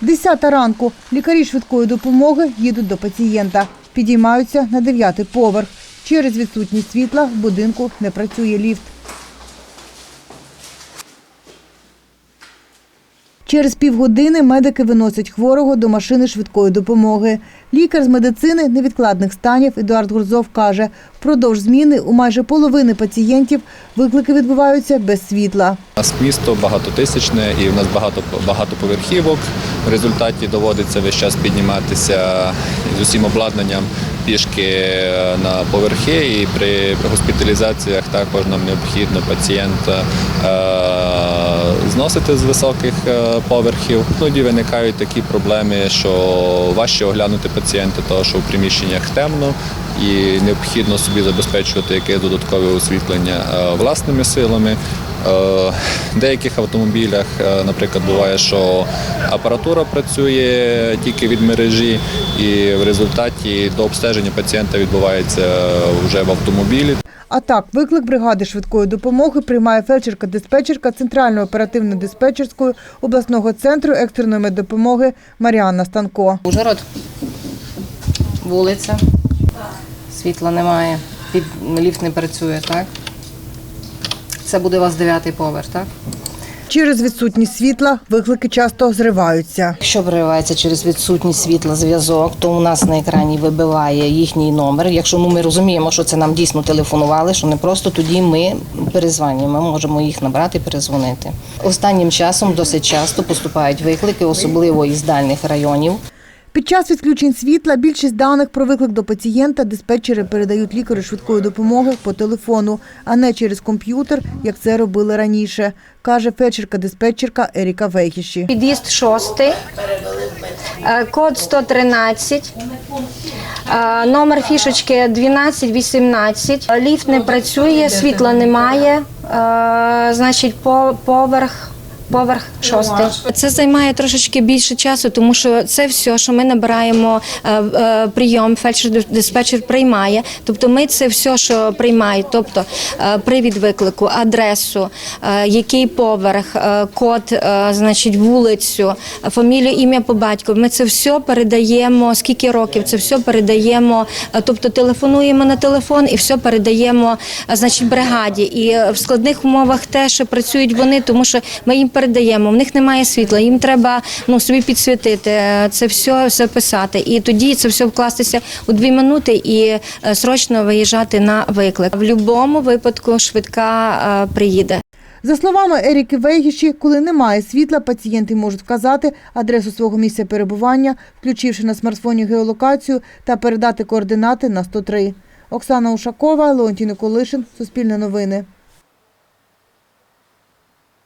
Десята ранку лікарі швидкої допомоги їдуть до пацієнта. Підіймаються на дев'ятий поверх. Через відсутність світла в будинку не працює ліфт. Через півгодини медики виносять хворого до машини швидкої допомоги. Лікар з медицини невідкладних станів Едуард Гурзов каже, впродовж зміни у майже половини пацієнтів виклики відбуваються без світла. У нас місто багатотисячне і в нас багато багатоповерхівок. В результаті доводиться весь час підніматися з усім обладнанням пішки на поверхи. І при, госпіталізаціях також нам необхідно пацієнта е, з високих е, поверхів. Тоді виникають такі проблеми, що важче оглянути пацієнта, тому що в приміщеннях темно і необхідно собі забезпечувати якесь додаткове освітлення е, власними силами. Е, В деяких автомобілях, наприклад, буває, що апаратура працює тільки від мережі, і в результаті до обстеження пацієнта відбувається вже в автомобілі. А так, виклик бригади швидкої допомоги приймає фельдшерка-диспетчерка Центральної оперативно-диспетчерської обласного центру екстреної меддопомоги Маріанна Станко. Ужгород. Вулиця. Світла немає. Ліфт не працює, так? Це буде у вас дев'ятий поверх, так? Через відсутність світла виклики часто зриваються. Якщо проривається через відсутність світла зв'язок, то у нас на екрані вибиває їхній номер. Якщо ну, ми розуміємо, що це нам дійсно телефонували, що не просто тоді ми перезванюємо, ми можемо їх набрати і перезвонити. Останнім часом досить часто поступають виклики, особливо із дальних районів. Під час відключень світла більшість даних про виклик до пацієнта диспетчери передають лікарю швидкої допомоги по телефону, а не через комп'ютер, як це робили раніше, каже фельдшерка-диспетчерка Еріка Вейхіші. Під'їзд шостий, е, код 113, е, номер фішечки 1218. Ліфт не працює, світла немає, е, значить по- поверх. Поверх шостий. Це займає трошечки більше часу, тому що це все, що ми набираємо е, е, прийом, фельдшер-диспетчер приймає. Тобто ми це все, що приймають, тобто е, привід виклику, адресу, який поверх, код, значить, вулицю, фамілію, ім'я по батькові. Ми це все передаємо, скільки років, це все передаємо, тобто телефонуємо на телефон і все передаємо, значить, бригаді. І в складних умовах те, що працюють вони, тому що ми їм передаємо, в них немає світла, їм треба ну, собі підсвітити, е, це все записати. І тоді це все вкластися у дві минути і е, срочно виїжджати на виклик. В будь-якому випадку швидка е, приїде. За словами Еріки Вейгіші, коли немає світла, пацієнти можуть вказати адресу свого місця перебування, включивши на смартфоні геолокацію та передати координати на 103. Оксана Ушакова, Леонтій Николишин, Суспільне новини.